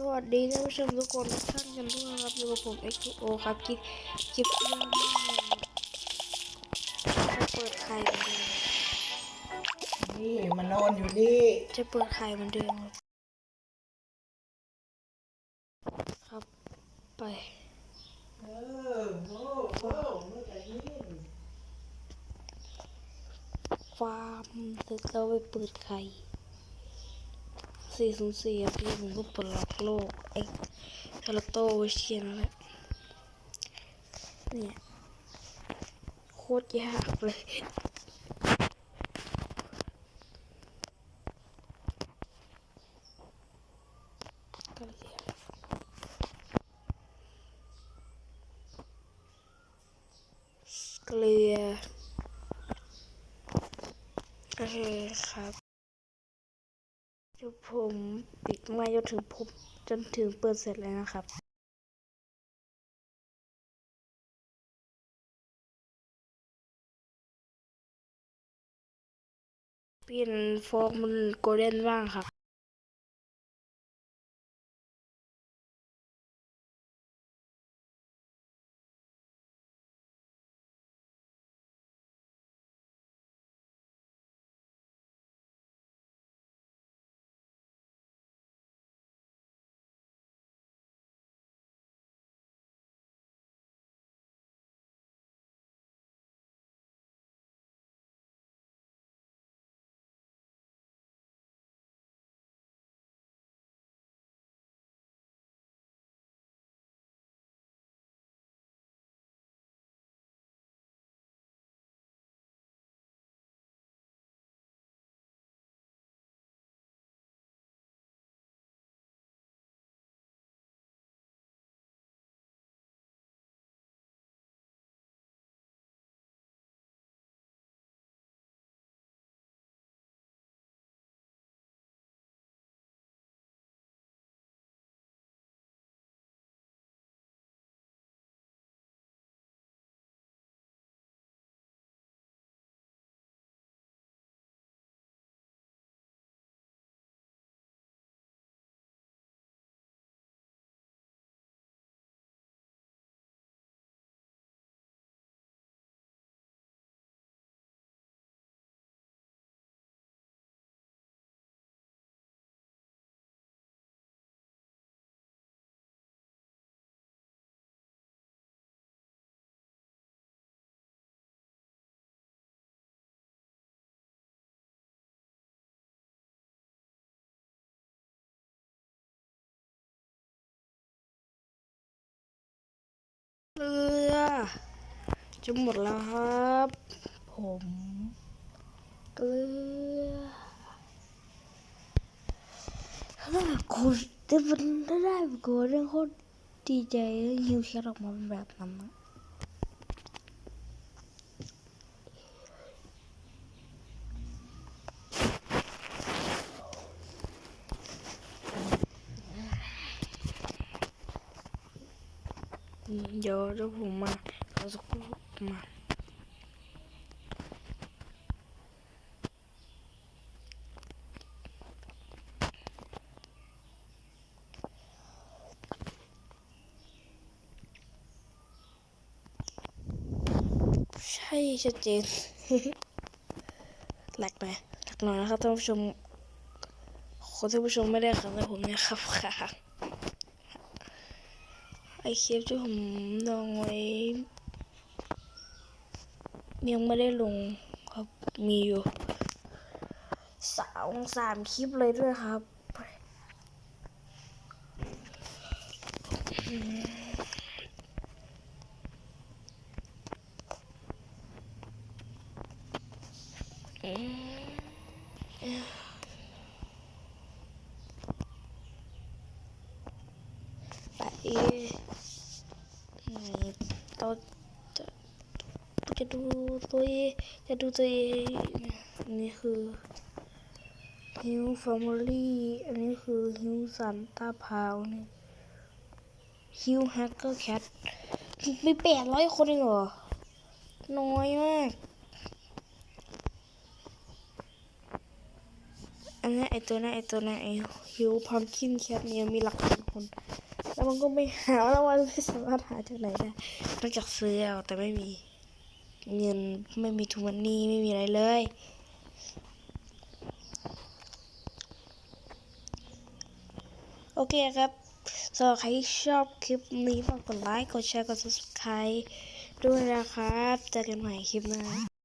สวัสดีท่านผู้ชมทุกคนทุกท่านกันด้วยครับอยู่กับผม X2O ครับคลิปคลิปเรื่องจะเปิดไข่เหมือนเดิมนี่มานนอนอยู่นี่จะเปิดไข่เหมือนเดิมครับ ไปเออโอ้โหไม่ใจเย็นฟาร์มเสร็จแล้วไปเปิดไข่ สี่ศูนย์สี่พี่ผมก็ปลดล็อกโลกไอ้ทาร์โตเวเชียนนั่นแหละเนี่ยโคตรยากเลยเกลือโอเคครับ ผมปิดไมาจนถึงผมจนถึงเปิดเสร็จเลยนะครับเปลี่ยนฟอร์มโกลเด้นบ้างครับ จะหมดแล้วครับ ผมเกลือคุณจะเป็นได้กูเรื่องโคตรดีใจฮิวแค่ออกมาเป็นแบบนั้นนะ เดี๋ยวเดี๋ยวผมมาเอาสักครู่มาใช่ชัดเจนหลักไปแหลักหน่อยนะครับท่านผู้ชมคนท่านผู้ชมไม่ได้ครับแต่ผมเนี่ยครับค่ะ ไอคลิปที่ผมลงไว้ยังไม่ได้ลงครับมีอยู่สองสามคลิปเลยด้วยครับไปอืม เราจะจะดูตัวเองจะดูตัวเองนนี้คือฮิวฟอร์มลี่อันนี้คือฮิวสันตาพาวนี่ฮิวแฮกเกอร์แคทมีแปดร้อยคนเองเหรอ น้อยมาก อันนี้ไอตัวนั้นไอตัวนั้นไอฮิวพัมคินแคทเนี่ยมีหลักพันคนแล้ว มันก็ไม่หาแล้วมันไม่สามารถหาจากไหนได้นอกจากซื้อเอาแต่ไม่มีเงินไม่มีทุมันนี่ไม่มีอะไรเลยโอเคครับสำหรับใครที่ชอบคลิปนี้ฝากกดไลค์ กดแชร์ กด subscribe ด้วยนะครับ เจอกันใหม่คลิปหน้า